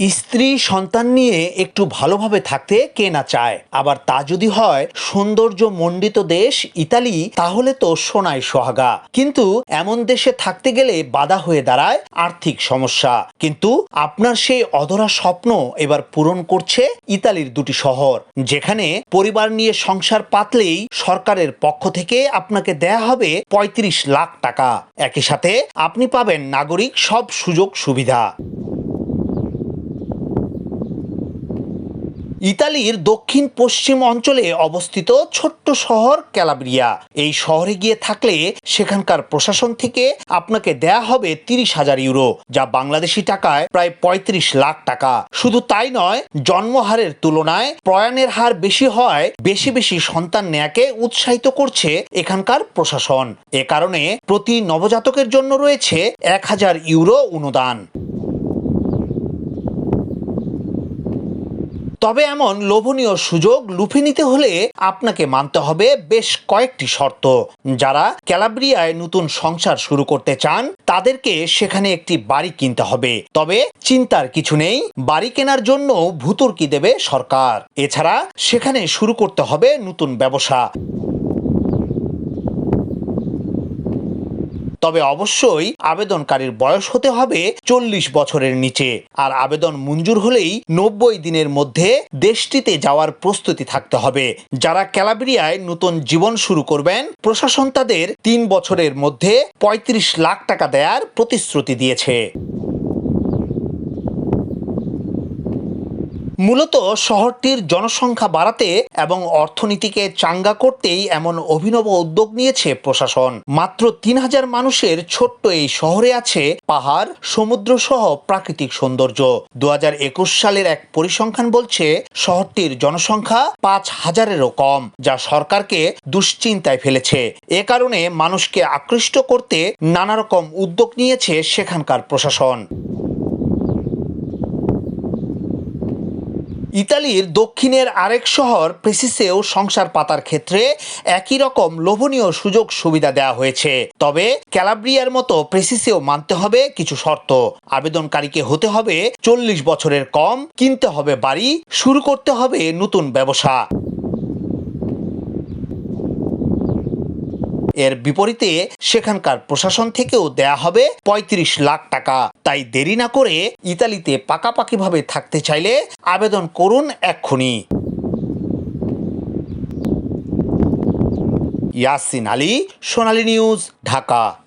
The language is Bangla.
স্ত্রী সন্তান নিয়ে একটু ভালোভাবে থাকতে কে না চায়? আবার তা যদি হয় সৌন্দর্য মণ্ডিত দেশ ইতালি, তাহলে তো সোনায় সোহাগা। কিন্তু এমন দেশে থাকতে গেলে বাধা হয়ে দাঁড়ায় আর্থিক সমস্যা। কিন্তু আপনার সেই অধরা স্বপ্ন এবার পূরণ করছে ইতালির দুটি শহর, যেখানে পরিবার নিয়ে সংসার পাতলেই সরকারের পক্ষ থেকে আপনাকে দেয়া হবে ৩৫ লাখ টাকা। একই সাথে আপনি পাবেন নাগরিক সব সুযোগ সুবিধা ইতালির দক্ষিণ পশ্চিম অঞ্চলে অবস্থিত ছোট্ট শহর ক্যালাব্রিয়া। এই শহরে গিয়ে থাকলে সেখানকার প্রশাসন থেকে আপনাকে দেয়া হবে তিরিশ হাজার ইউরো, যা বাংলাদেশি টাকায় প্রায় পঁয়ত্রিশ লাখ টাকা। শুধু তাই নয়, জন্মহারের তুলনায় প্রয়াণের হার বেশি হয় বেশি বেশি সন্তান নেয়াকে উৎসাহিত করছে এখানকার প্রশাসন। এ কারণে প্রতি নবজাতকের জন্য রয়েছে এক হাজার ইউরো অনুদান। তবে এমন লোভনীয় সুযোগ লুফে নিতে হলে আপনাকে মানতে হবে বেশ কয়েকটি শর্ত। যারা ক্যালাব্রিয়ায় নতুন সংসার শুরু করতে চান, তাদেরকে সেখানে একটি বাড়ি কিনতে হবে। তবে চিন্তার কিছু নেই, বাড়ি কেনার জন্য ভুতুর্কি দেবে সরকার? এছাড়া সেখানে শুরু করতে হবে নতুন ব্যবসা। তবে অবশ্যই আবেদনকারীর বয়স হতে হবে চল্লিশ বছরের নিচে। আর আবেদন মঞ্জুর হলেই নব্বই দিনের মধ্যে দেশটিতে যাওয়ার প্রস্তুতি থাকতে হবে। যারা ক্যালাব্রিয়ায় নতুন জীবন শুরু করবেন, প্রশাসন তাদের তিন বছরের মধ্যে ৩৫ লাখ টাকা দেয়ার প্রতিশ্রুতি দিয়েছে। মূলত শহরটির জনসংখ্যা বাড়াতে এবং অর্থনীতিকে চাঙ্গা করতেই এমন অভিনব উদ্যোগ নিয়েছে প্রশাসন। মাত্র তিন হাজার মানুষের ছোট্ট এই শহরে আছে পাহাড়, সমুদ্র সহ প্রাকৃতিক সৌন্দর্য। দু হাজার একুশ সালের এক পরিসংখ্যান বলছে, শহরটির জনসংখ্যা পাঁচ হাজারেরও কম, যা সরকারকে দুশ্চিন্তায় ফেলেছে। এ কারণে মানুষকে আকৃষ্ট করতে নানা রকম উদ্যোগ নিয়েছে সেখানকার প্রশাসন। ইতালির দক্ষিণের আরেক শহর প্রেসিসেও সংসার পাতার ক্ষেত্রে একই রকম লোভনীয় সুযোগ সুবিধা দেওয়া হয়েছে। তবে ক্যালাব্রিয়ার মতো প্রেসিসেও মানতে হবে কিছু শর্ত। আবেদনকারীকে হতে হবে চল্লিশ বছরের কম, কিনতে হবে বাড়ি, শুরু করতে হবে নতুন ব্যবসা। এর বিপরীতে সেখানকার প্রশাসন থেকেও দেয়া হবে ৩৫ লাখ টাকা। তাই দেরি না করে ইতালিতে পাকাপাকিভাবে থাকতে চাইলে আবেদন করুন এক্ষুনি। ইয়াসিন আলী, সোনালী নিউজ, ঢাকা।